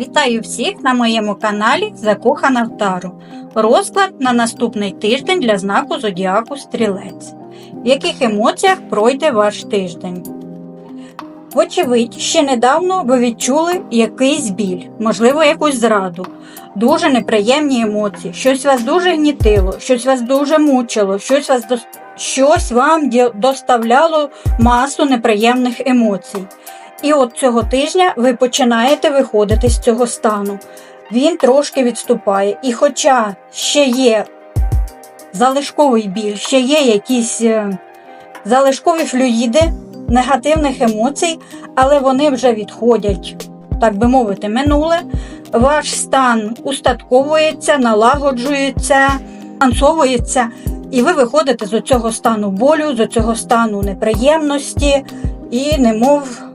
Вітаю всіх на моєму каналі Закохана в Тару. Розклад на наступний тиждень для знаку Зодіаку Стрілець. В яких емоціях пройде ваш тиждень? Вочевидь, ще недавно ви відчули якийсь біль, можливо, якусь зраду, дуже неприємні емоції, щось вас дуже гнітило, щось вас дуже мучило, щось вас дос- щось вам доставляло масу неприємних емоцій. І от цього тижня ви починаєте виходити з цього стану. Він трошки відступає. І хоча ще є залишковий біль, ще є якісь е, залишкові флюїди негативних емоцій, але вони вже відходять, так би мовити, минуле. Ваш стан устатковується, налагоджується, балансовується, і ви виходите з цього стану болю, з цього стану неприємності і немов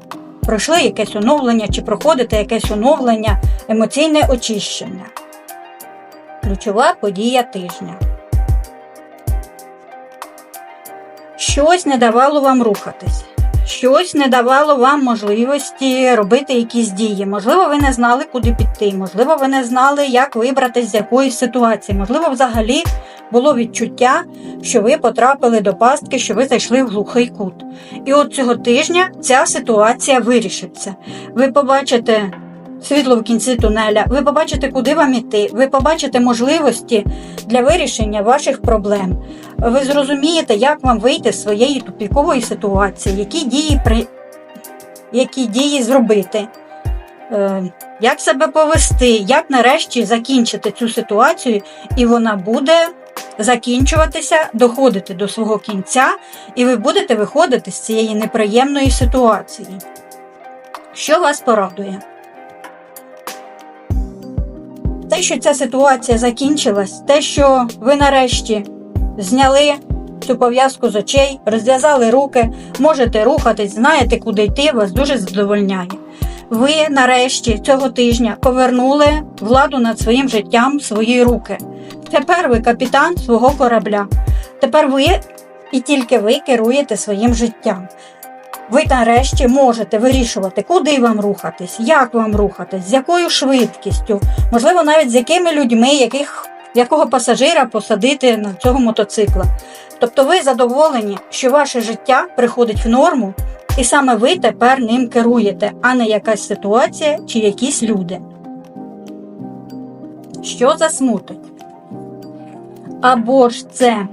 пройшли якесь оновлення чи проходите якесь оновлення, емоційне очищення. Ключова подія тижня. Щось не давало вам рухатись. Щось не давало вам можливості робити якісь дії. Можливо, ви не знали, куди піти. Можливо, ви не знали, як вибратися з якоїсь ситуації. Можливо, взагалі було відчуття, що ви потрапили до пастки, що ви зайшли в глухий кут. І от цього тижня ця ситуація вирішиться. Ви побачите світло в кінці тунеля, ви побачите, куди вам іти, ви побачите можливості для вирішення ваших проблем. Ви зрозумієте, як вам вийти з своєї тупікової ситуації, які дії при... які дії зробити. Е, Як себе повести, як нарешті закінчити цю ситуацію, і вона буде закінчуватися, доходити до свого кінця, і ви будете виходити з цієї неприємної ситуації. Що вас порадує? Те, що ця ситуація закінчилась, те, що ви нарешті зняли цю пов'язку з очей, розв'язали руки, можете рухатись, знаєте, куди йти, вас дуже задовольняє. Ви нарешті цього тижня повернули владу над своїм життям в свої руки. Тепер ви капітан свого корабля. Тепер ви і тільки ви керуєте своїм життям. Ви нарешті можете вирішувати, куди вам рухатись, як вам рухатись, з якою швидкістю, можливо, навіть з якими людьми, яких, якого пасажира посадити на цього мотоцикла. Тобто ви задоволені, що ваше життя приходить в норму, і саме ви тепер ним керуєте, а не якась ситуація чи якісь люди. Що засмутить? Або ж це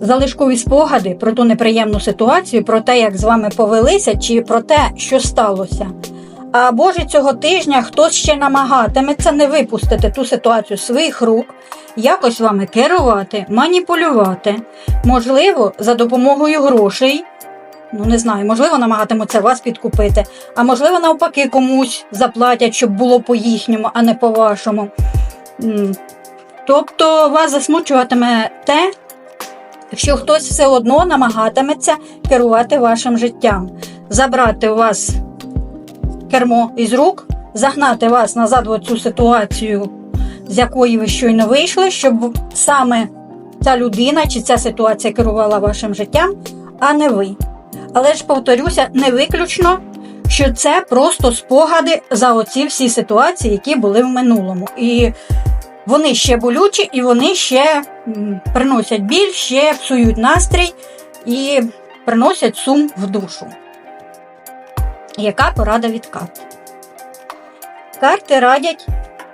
залишкові спогади про ту неприємну ситуацію, про те, як з вами повелися, чи про те, що сталося. Або ж цього тижня хтось ще намагатиметься не випустити ту ситуацію своїх рук, якось вами керувати, маніпулювати, можливо, за допомогою грошей. Ну, не знаю, можливо, намагатимуться вас підкупити, а можливо, навпаки, комусь заплатять, щоб було по їхньому, а не по вашому. Тобто вас засмучуватиме те, що хтось все одно намагатиметься керувати вашим життям, забрати у вас кермо із рук, загнати вас назад в цю ситуацію, з якої ви щойно вийшли, щоб саме ця людина чи ця ситуація керувала вашим життям, а не ви. Але ж повторюся, не виключно, що це просто спогади за оці всі ситуації, які були в минулому. І вони ще болючі, і вони ще приносять біль, ще псують настрій і приносять сум в душу. Яка порада від карт? Карти радять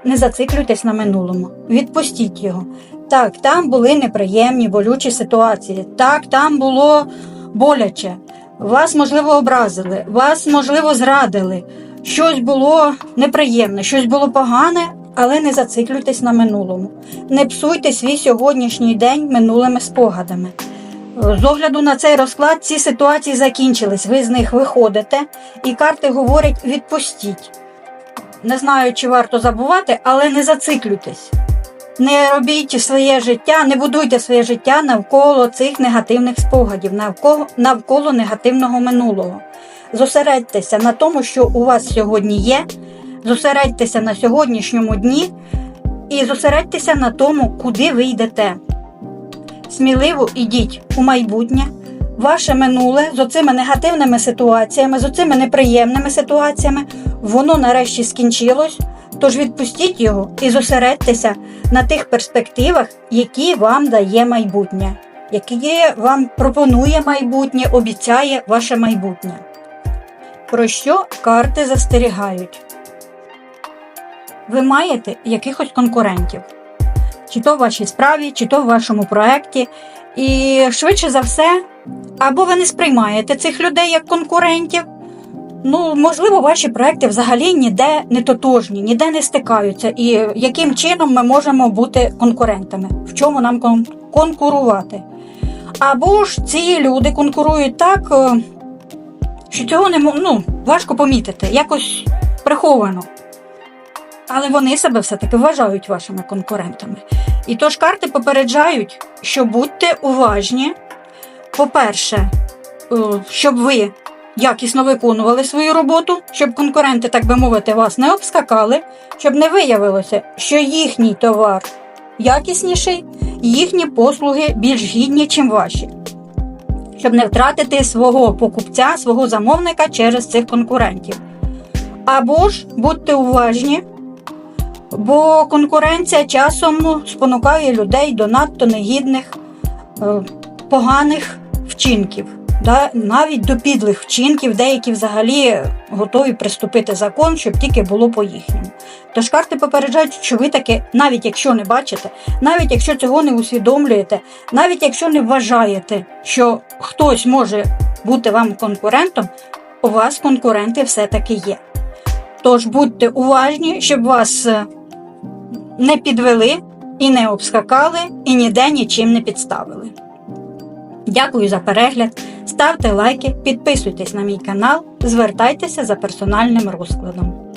не зациклюйтесь на минулому, відпустіть його. Так, там були неприємні, болючі ситуації. Так, там було боляче. Вас, можливо, образили, вас, можливо, зрадили. Щось було неприємне, щось було погане, але не зациклюйтесь на минулому. Не псуйте свій сьогоднішній день минулими спогадами. З огляду на цей розклад ці ситуації закінчились, ви з них виходите, і карти говорять відпустіть. Не знаю, чи варто забувати, але не зациклюйтесь. Не робіть своє життя, не будуйте своє життя навколо цих негативних спогадів, навколо, навколо негативного минулого. Зосередьтеся на тому, що у вас сьогодні є, зосередьтеся на сьогоднішньому дні і зосередьтеся на тому, куди ви йдете. Сміливо ідіть у майбутнє, ваше минуле з оцими негативними ситуаціями, з оцими неприємними ситуаціями, воно нарешті скінчилось. Тож відпустіть його і зосередьтеся на тих перспективах, які вам дає майбутнє, які вам пропонує майбутнє, обіцяє ваше майбутнє. Про що карти застерігають? Ви маєте якихось конкурентів, чи то в вашій справі, чи то в вашому проєкті. І швидше за все, або ви не сприймаєте цих людей як конкурентів. Ну, можливо, ваші проекти взагалі ніде не тотожні, ніде не стикаються. І яким чином ми можемо бути конкурентами? В чому нам кон- конкурувати? Або ж ці люди конкурують так, е, що цього не ну, важко помітити, якось приховано. Але вони себе все-таки вважають вашими конкурентами. І тож карти попереджають, що будьте уважні. По-перше, е, щоб ви якісно виконували свою роботу, щоб конкуренти, так би мовити, вас не обскакали, щоб не виявилося, що їхній товар якісніший, їхні послуги більш гідні, чим ваші. Щоб не втратити свого покупця, свого замовника через цих конкурентів. Або ж будьте уважні, бо конкуренція часом ну, спонукає людей до надто негідних, е, поганих вчинків, навіть до підлих вчинків, деякі взагалі готові приступити закон, щоб тільки було по їхньому. Тож карти попереджають, що ви таки, навіть якщо не бачите, навіть якщо цього не усвідомлюєте, навіть якщо не вважаєте, що хтось може бути вам конкурентом, у вас конкуренти все-таки є. Тож будьте уважні, щоб вас е, не підвели і не обскакали, і ніде нічим не підставили. Дякую за перегляд. Ставте лайки, підписуйтесь на мій канал, звертайтеся за персональним розкладом.